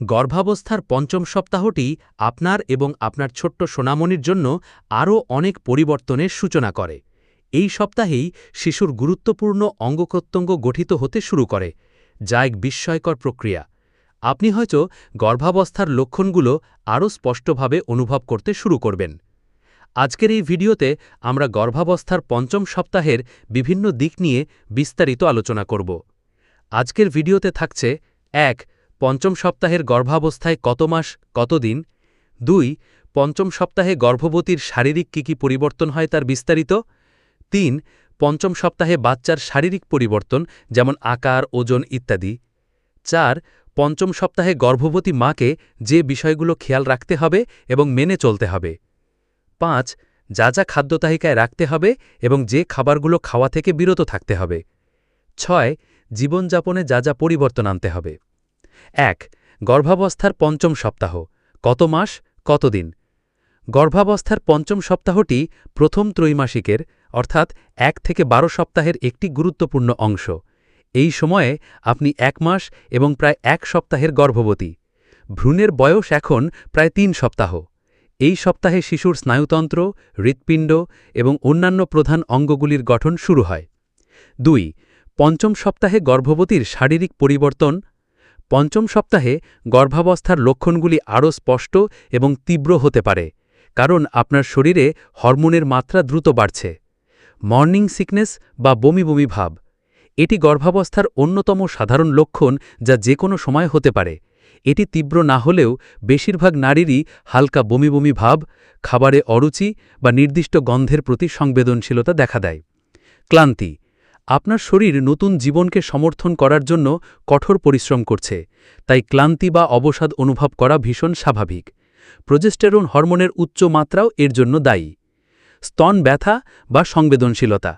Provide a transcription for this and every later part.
গর্ভাবস্থার পঞ্চম সপ্তাহটি আপনার এবং আপনার ছোট্ট সোনামণির জন্য আরও অনেক পরিবর্তনের সূচনা করে। এই সপ্তাহেই শিশুর গুরুত্বপূর্ণ অঙ্গপ্রত্যঙ্গ গঠিত হতে শুরু করে, যা এক বিস্ময়কর প্রক্রিয়া। আপনি হয়তো গর্ভাবস্থার লক্ষণগুলো আরও স্পষ্টভাবে অনুভব করতে শুরু করবেন। আজকের এই ভিডিওতে আমরা গর্ভাবস্থার পঞ্চম সপ্তাহের বিভিন্ন দিক নিয়ে বিস্তারিত আলোচনা করব। আজকের ভিডিওতে থাকছে, এক পঞ্চম সপ্তাহের গর্ভাবস্থায় কত মাস, কত দিন? দুই, পঞ্চম সপ্তাহে গর্ভবতীর শারীরিক কী কী পরিবর্তন হয় তার বিস্তারিত? তিন, পঞ্চম সপ্তাহে বাচ্চার শারীরিক পরিবর্তন, যেমন আকার, ওজন ইত্যাদি। চার, পঞ্চম সপ্তাহে গর্ভবতী মাকে যে বিষয়গুলো খেয়াল রাখতে হবে এবং মেনে চলতে হবে। পাঁচ, যা যা খাদ্য তালিকায় রাখতে হবে এবং যে খাবারগুলো খাওয়া থেকে বিরত থাকতে হবে। ছয়, জীবনযাপনে যা যা পরিবর্তন আনতে হবে। এক, গর্ভাবস্থার পঞ্চম সপ্তাহ, কত মাস, কত দিন? গর্ভাবস্থার পঞ্চম সপ্তাহটি প্রথম ত্রৈমাসিকের, অর্থাৎ এক থেকে বারো সপ্তাহের একটি গুরুত্বপূর্ণ অংশ। এই সময়ে আপনি এক মাস এবং প্রায় এক সপ্তাহের গর্ভবতী। ভ্রূণের বয়স এখন প্রায় তিন সপ্তাহ। এই সপ্তাহে শিশুর স্নায়ুতন্ত্র, হৃৎপিণ্ড এবং অন্যান্য প্রধান অঙ্গগুলির গঠন শুরু হয়। দুই, পঞ্চম সপ্তাহে গর্ভবতীর শারীরিক পরিবর্তন পঞ্চম সপ্তাহে গর্ভাবস্থার লক্ষণগুলি আরও স্পষ্ট এবং তীব্র হতে পারে, কারণ আপনার শরীরে হরমোনের মাত্রা দ্রুত বাড়ছে। মর্নিং সিকনেস বা বমি বমি ভাব, এটি গর্ভাবস্থার অন্যতম সাধারণ লক্ষণ যা যে কোনো সময় হতে পারে। এটি তীব্র না হলেও বেশিরভাগ নারীরই হালকা বমি বমি ভাব, খাবারে অরুচি বা নির্দিষ্ট গন্ধের প্রতি সংবেদনশীলতা দেখা দেয়। ক্লান্তি আপনার শরীর নতুন জীবনকে সমর্থন করার জন্য কঠোর পরিশ্রম করছে, তাই ক্লান্তি বা অবসাদ অনুভব করা ভীষণ স্বাভাবিক। প্রজেস্টেরন হরমোনের উচ্চ মাত্রাও এর জন্য দায়ী। স্তন ব্যথা বা সংবেদনশীলতা।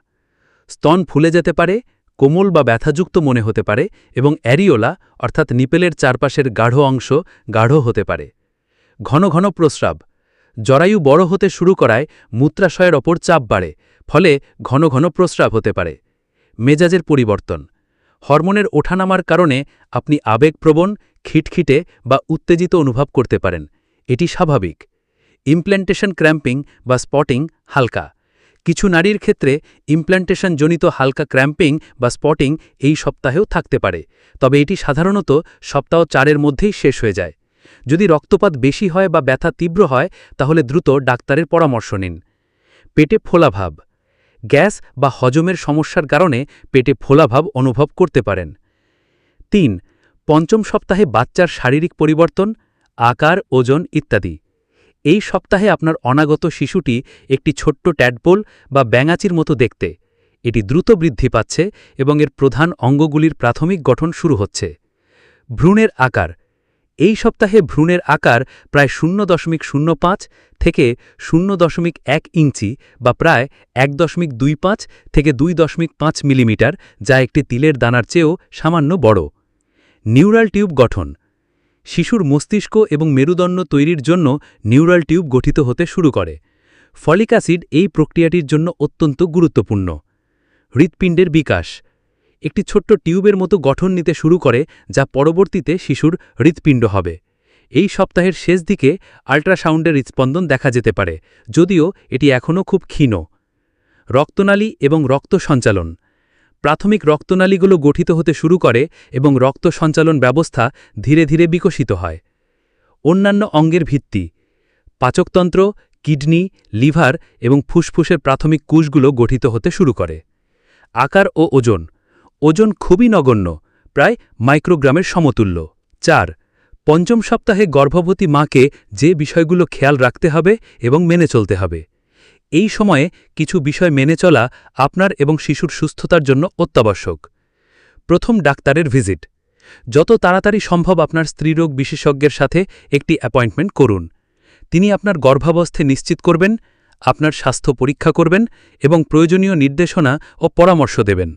স্তন ফুলে যেতে পারে, কোমল বা ব্যথাযুক্ত মনে হতে পারে এবং অ্যারিওলা, অর্থাৎ নিপেলের চারপাশের গাঢ় অংশ, গাঢ় হতে পারে। ঘন ঘন প্রস্রাব। জরায়ু বড় হতে শুরু করায় মূত্রাশয়ের ওপর চাপ বাড়ে, ফলে ঘন ঘন প্রস্রাব হতে পারে। মেজাজের পরিবর্তন। হরমোনের ওঠানামার কারণে আপনি আবেগপ্রবণ, খিটখিটে বা উত্তেজিত অনুভব করতে পারেন। এটি স্বাভাবিক। ইমপ্ল্যান্টেশন ক্র্যাম্পিং বা স্পটিং হালকা। কিছু নারীর ক্ষেত্রে ইমপ্ল্যান্টেশনজনিত হালকা ক্র্যাম্পিং বা স্পটিং এই সপ্তাহেও থাকতে পারে। তবে এটি সাধারণত সপ্তাহ চারের মধ্যেই শেষ হয়ে যায়। যদি রক্তপাত বেশি হয় বা ব্যথা তীব্র হয়, তাহলে দ্রুত ডাক্তারের পরামর্শ নিন। পেটে ফোলাভাব। গ্যাস বা হজমের সমস্যার কারণে পেটে ফোলাভাব অনুভব করতে পারেন। তিন, পঞ্চম সপ্তাহে বাচ্চার শারীরিক পরিবর্তন, আকার, ওজন ইত্যাদি। এই সপ্তাহে আপনার অনাগত শিশুটি একটি ছোট্ট ট্যাডপোল বা ব্যাঙাচির মতো দেখতে। এটি দ্রুত বৃদ্ধি পাচ্ছে এবং এর প্রধান অঙ্গগুলির প্রাথমিক গঠন শুরু হচ্ছে। ভ্রূণের আকার এই সপ্তাহে ভ্রূণের আকার প্রায় শূন্য দশমিক শূন্য পাঁচ থেকে শূন্য দশমিক এক ইঞ্চি বা প্রায় এক দশমিক দুই পাঁচ থেকে দুই দশমিক পাঁচ মিলিমিটার, যা একটি তিলের দানার চেয়েও সামান্য বড়। নিউরাল টিউব গঠন। শিশুর মস্তিষ্ক এবং মেরুদণ্ড তৈরির জন্য নিউরাল টিউব গঠিত হতে শুরু করে। ফলিক অ্যাসিড এই প্রক্রিয়াটির জন্য অত্যন্ত গুরুত্বপূর্ণ। হৃৎপিণ্ডের বিকাশ। একটি ছোট্ট টিউবের মতো গঠন নিতে শুরু করে, যা পরবর্তীতে শিশুর হৃৎপিণ্ড হবে। এই সপ্তাহের শেষ দিকে আল্ট্রাসাউন্ডের হৃৎস্পন্দন দেখা যেতে পারে, যদিও এটি এখনও খুব ক্ষীণ। রক্তনালী এবং রক্ত সঞ্চালন। প্রাথমিক রক্তনালীগুলো গঠিত হতে শুরু করে এবং রক্ত সঞ্চালন ব্যবস্থা ধীরে ধীরে বিকশিত হয়। অন্যান্য অঙ্গের ভিত্তি। পাচকতন্ত্র, কিডনি, লিভার এবং ফুসফুসের প্রাথমিক কোষগুলো গঠিত হতে শুরু করে। আকার ও ওজন। ওজন খুবই নগণ্য, প্রায় মাইক্রোগ্রামের সমতুল্য। চার, পঞ্চম সপ্তাহে গর্ভবতী মাকে যে বিষয়গুলো খেয়াল রাখতে হবে এবং মেনে চলতে হবে। এই সময়ে কিছু বিষয় মেনে চলা আপনার এবং শিশুর সুস্থতার জন্য অত্যাবশ্যক। প্রথম ডাক্তারের ভিজিট। যত তাড়াতাড়ি সম্ভব আপনার স্ত্রীরোগ বিশেষজ্ঞের সাথে একটি অ্যাপয়েন্টমেন্ট করুন। তিনি আপনার গর্ভাবস্থে নিশ্চিত করবেন, আপনার স্বাস্থ্য পরীক্ষা করবেন এবং প্রয়োজনীয় নির্দেশনা ও পরামর্শ দেবেন।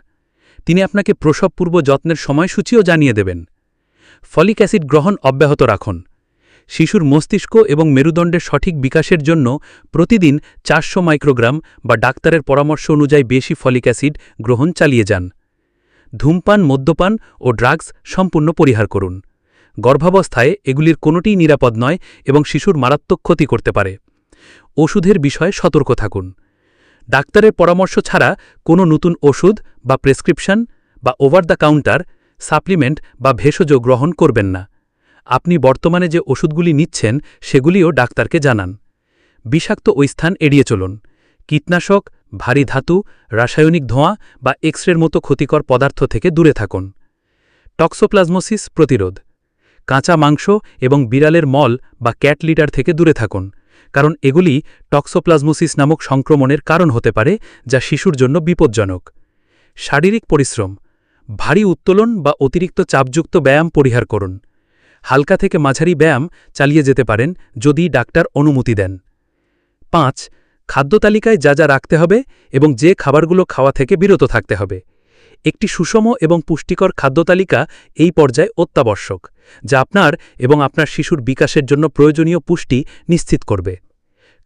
তিনি আপনাকে প্রসবপূর্ব যত্নের সময়সূচিও জানিয়ে দেবেন। ফলিক অ্যাসিড গ্রহণ অব্যাহত রাখুন। শিশুর মস্তিষ্ক এবং মেরুদণ্ডের সঠিক বিকাশের জন্য প্রতিদিন চারশো মাইক্রোগ্রাম বা ডাক্তারের পরামর্শ অনুযায়ী বেশি ফলিক অ্যাসিড গ্রহণ চালিয়ে যান। ধূমপান, মদ্যপান ও ড্রাগস সম্পূর্ণ পরিহার করুন। গর্ভাবস্থায় এগুলির কোনোটিই নিরাপদ নয় এবং শিশুর মারাত্মক ক্ষতি করতে পারে। ওষুধের বিষয়ে সতর্ক থাকুন। ডাক্তারের পরামর্শ ছাড়া কোনো নতুন ওষুধ বা প্রেসক্রিপশন বা ওভার দ্য কাউন্টার, সাপ্লিমেন্ট বা ভেষজ গ্রহণ করবেন না। আপনি বর্তমানে যে ওষুধগুলি নিচ্ছেন, সেগুলিও ডাক্তারকে জানান। বিষাক্ত ওই স্থান এড়িয়ে চলুন। কীটনাশক, ভারী ধাতু, রাসায়নিক ধোঁয়া বা এক্সরের মতো ক্ষতিকর পদার্থ থেকে দূরে থাকুন। টক্সোপ্লাজমোসিস প্রতিরোধ। কাঁচা মাংস এবং বিড়ালের মল বা ক্যাট লিটার থেকে দূরে থাকুন। কারণ এগুলি টক্সোপ্লাজমোসিস নামক সংক্রমণের কারণ হতে পারে যা শিশুর জন্য বিপজ্জনক। শারীরিক পরিশ্রম, ভারী উত্তোলন বা অতিরিক্ত চাপযুক্ত ব্যায়াম পরিহার করুন। হালকা থেকে মাঝারি ব্যায়াম চালিয়ে যেতে পারেন যদি ডাক্তার অনুমতি দেন। পাঁচ, খাদ্য তালিকায় যা যা রাখতে হবে এবং যে খাবারগুলো খাওয়া থেকে বিরত থাকতে হবে। একটি সুষম এবং পুষ্টিকর খাদ্য তালিকা এই পর্যায়ে অত্যাবশ্যক, যা আপনার এবং আপনার শিশুর বিকাশের জন্য প্রয়োজনীয় পুষ্টি নিশ্চিত করবে।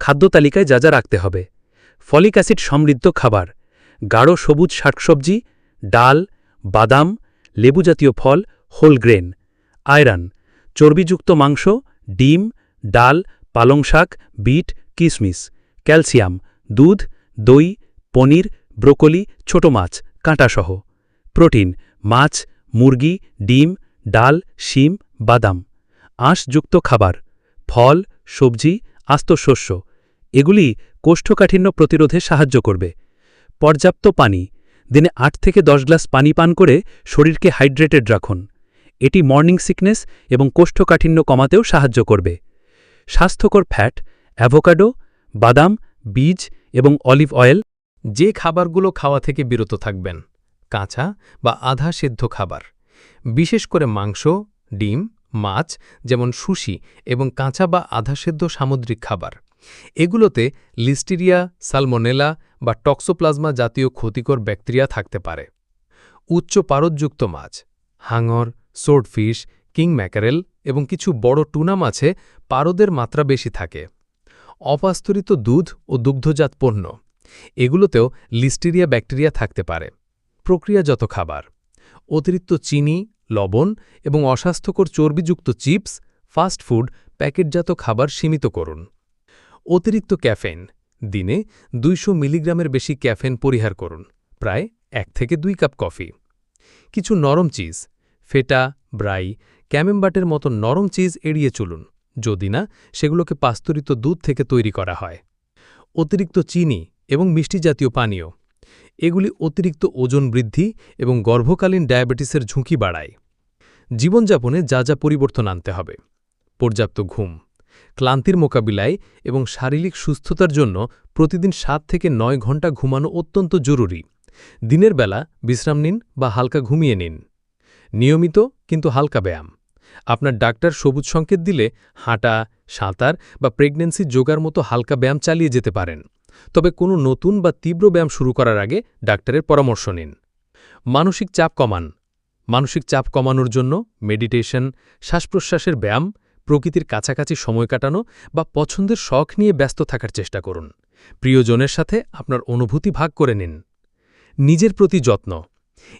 খাদ্য তালিকায় যা যা রাখতে হবে। ফলিক অ্যাসিড সমৃদ্ধ খাবার, গাঢ় সবুজ শাকসবজি, ডাল, বাদাম, লেবু জাতীয় ফল, হোল গ্রেন, আয়রন, চর্বিযুক্ত মাংস, ডিম, ডাল, পালং শাক, বিট কিশমিশ ক্যালসিয়াম, দুধ, দই, পনির, ব্রোকলি, ছোট মাছ, কাঁটাসহ। প্রোটিন, মাছ, মুরগি, ডিম, ডাল, শিম, বাদাম। আঁশযুক্ত খাবার, ফল, সবজি, আস্ত শস্য। এগুলি কোষ্ঠকাঠিন্য প্রতিরোধে সাহায্য করবে। পর্যাপ্ত পানি। দিনে আট থেকে দশ গ্লাস পানি পান করে শরীরকে হাইড্রেটেড রাখুন। এটি মর্নিং সিকনেস এবং কোষ্ঠকাঠিন্য কমাতেও সাহায্য করবে। স্বাস্থ্যকর ফ্যাট, অ্যাভোকাডো, বাদাম, বীজ এবং অলিভ অয়েল যে খাবারগুলো খাওয়া থেকে বিরত থাকবেন। কাঁচা বা আধা সেদ্ধ খাবার। বিশেষ করে মাংস, ডিম, মাছ, যেমন সুশি এবং কাঁচা বা আধা সেদ্ধ সামুদ্রিক খাবার। এগুলোতে লিস্টিরিয়া, সালমোনেলা বা টক্সোপ্লাজমা জাতীয় ক্ষতিকর ব্যাকটেরিয়া থাকতে পারে। উচ্চ পারদযুক্ত মাছ, হাঙর সোর্ডফিশ কিং ম্যাকারেল এবং কিছু বড় টুনা মাছে পারদের মাত্রা বেশি থাকে। অপাস্তরিত দুধ ও দুগ্ধজাত পণ্য, এগুলোতেও লিস্টেরিয়া ব্যাকটেরিয়া থাকতে পারে। প্রক্রিয়াজাত খাবার, অতিরিক্ত চিনি, লবণ এবং অস্বাস্থ্যকর চর্বিযুক্ত চিপস, ফাস্ট ফুড প্যাকেটজাত খাবার সীমিত করুন। অতিরিক্ত ক্যাফেন দিনে দুইশো মিলিগ্রামের বেশি ক্যাফেন পরিহার করুন, প্রায় এক থেকে দুই কাপ কফি। কিছু নরম চিজ, ফেটা, ব্রাই, ক্যামেম্বাটের মতো নরম চিজ এড়িয়ে চলুন, যদি না সেগুলোকে পাস্তুরিত দুধ থেকে তৈরি করা হয়। অতিরিক্ত চিনি এবং মিষ্টি জাতীয় পানীয় এগুলি অতিরিক্ত ওজন বৃদ্ধি এবং গর্ভকালীন ডায়াবেটিসের ঝুঁকি বাড়ায়। জীবনযাপনে যা যা পরিবর্তন আনতে হবে। পর্যাপ্ত ঘুম, ক্লান্তির মোকাবিলায় এবং শারীরিক সুস্থতার জন্য প্রতিদিন সাত থেকে নয় ঘণ্টা ঘুমানো অত্যন্ত জরুরি। দিনের বেলা বিশ্রাম নিন বা হালকা ঘুমিয়ে নিন। নিয়মিত কিন্তু হালকা ব্যায়াম। আপনার ডাক্তার সবুজ সংকেত দিলে হাঁটা, সাঁতার বা প্রেগন্যান্সি যোগার মতো হালকা ব্যায়াম চালিয়ে যেতে পারেন। তবে কোনো নতুন বা তীব্র ব্যায়াম শুরু করার আগে ডাক্তারের পরামর্শ নিন। মানসিক চাপ কমান। মানসিক চাপ কমানোর জন্য মেডিটেশন, শ্বাসপ্রশ্বাসের ব্যায়াম, প্রকৃতির কাছাকাছি সময় কাটানো বা পছন্দের শখ নিয়ে ব্যস্ত থাকার চেষ্টা করুন। প্রিয়জনের সাথে আপনার অনুভূতি ভাগ করে নিন। নিজের প্রতি যত্ন।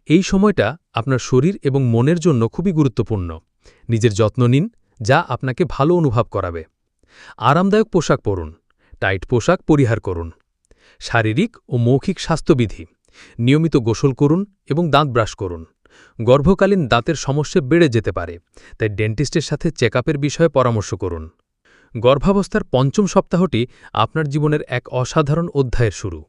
এই সময়টা আপনার শরীর এবং মনের জন্য খুবই গুরুত্বপূর্ণ। নিজের যত্ন নিন, যা আপনাকে ভালো অনুভব করাবে। আরামদায়ক পোশাক পরুন। টাইট পোশাক পরিহার করুন। শারীরিক ও মৌখিক স্বাস্থ্যবিধি। নিয়মিত গোসল করুন এবং দাঁত ব্রাশ করুন। গর্ভকালীন দাঁতের সমস্যা বেড়ে যেতে পারে, তাই ডেন্টিস্টের সাথে চেকআপের বিষয়ে পরামর্শ করুন। গর্ভাবস্থার পঞ্চম সপ্তাহটি আপনার জীবনের এক অসাধারণ অধ্যায়ের শুরু।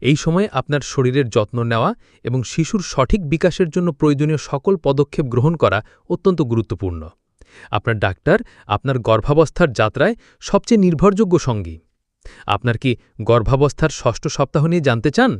এই সময়ে আপনার শরীরের যত্ন নেওয়া এবং শিশুর সঠিক বিকাশের জন্য প্রয়োজনীয় সকল পদক্ষেপ গ্রহণ করা অত্যন্ত গুরুত্বপূর্ণ। আপনার ডাক্তার আপনার গর্ভাবস্থার যাত্রায় সবচেয়ে নির্ভরযোগ্য সঙ্গী। আপনার কি গর্ভাবস্থার ষষ্ঠ সপ্তাহ নিয়ে জানতে চান?